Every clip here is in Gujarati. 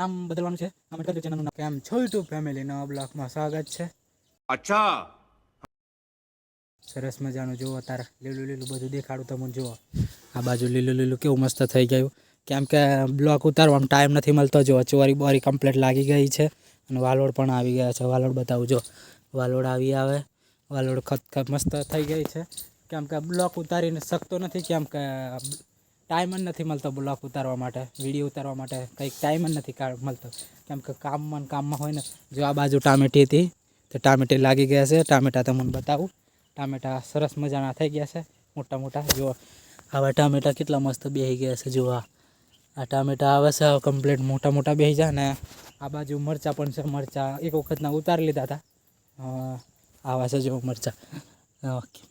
નામ બદલવાનું છે. કમેન્ટ કરજો ચેનલનું નામ. કેમ છો યુટ્યુબ ફેમિલી નવા બ્લોકમાં સ્વાગત છે. અચ્છા. સરસ મજાનું. જુઓ અત્યારે લીલું લીલું બધું દેખાડું તમે જુઓ. આ બાજુ લીલું લીલું કેવું મસ્ત થઈ ગયું. કેમ કે બ્લોક ઉતારવામાં ટાઈમ નથી મળતો જુઓ. ચોરી બોરી કમ્પ્લીટ લાગી ગઈ છે. અને વાલોડ પણ આવી ગયા છે. વાલોડ બતાવું જો વાલોડ આવી આવે. વાલોડ ખત મસ્ત થઈ ગઈ છે. કેમ કે બ્લોક ઉતારીને શકતો નથી. કેમ કે ટાઈમ જ નથી મળતો બ્લોક ઉતારવા માટે વીડિયો ઉતારવા માટે. કંઈક ટાઈમ જ નથી મળતો. કેમ કે કામમાં કામમાં હોય ને, જો આ બાજુ ટામેટી હતી, તો ટામેટી લાગી ગયા છે. ટામેટા તમને બતાવું. ટામેટા સરસ મજાના થઈ ગયા છે. મોટા મોટા. જો આવા ટામેટા કેટલા મસ્ત બેસી ગયા છે, જો આ. આ ટામેટા આવે છે કમ્પ્લીટ મોટા મોટા બેસી જાય ને, આ બાજુ મરચાં પણ છે. મરચાં એક વખતના ઉતારી લીધા હતા. આવા છે જો મરચાં.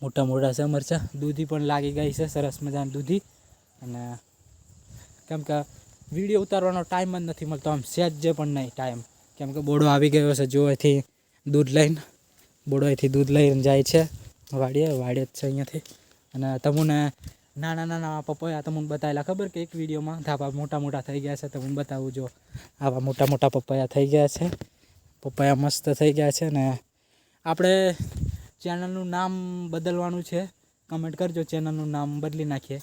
મોટા મોટા છે મરચાં. દૂધી પણ લાગી ગઈ છે. સરસ મજાની દૂધી. અને કેમ કે વીડિયો ઉતારવાનો ટાઈમ જ નથી મળતો. આમ સહેજે પણ નહીં ટાઈમ કેમ કે બોડો આવી ગયો છે જો અહીંથી દૂધ લઈને. બોડો અહીંથી દૂધ લઈને જાય છે. વાડીએ વાડીએ જ છે અહીંયાથી. અને તમને નાના નાના પપૈયા તમને બતાવેલા ખબર કે એક વિડીયોમાં ધાબા મોટા મોટા થઈ ગયા છે. તમને બતાવું જો. આવા મોટા મોટા પપૈયા થઈ ગયા છે. પપૈયા મસ્ત થઈ ગયા છે ને આપણે ચેનલનું નામ બદલવાનું છે. કમેન્ટ કરજો. ચેનલનું નામ બદલી નાખીએ.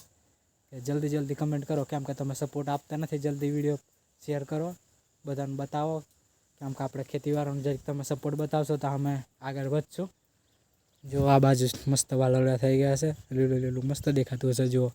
કે જલ્દી જલ્દી કમેન્ટ કરો કેમ કે તમે સપોર્ટ આપતા નથી, જલ્દી વીડિયો શેર કરો, બધાને બતાવો. કેમ કે આપણે ખેતીવાળાને જરીક તમે સપોર્ટ બતાવશો તો અમે આગળ વધશું. જો આ બાજુ મસ્ત વાલોડા થઈ ગયા છે. લીલું લીલું મસ્ત દેખાતું હશે, જુઓ.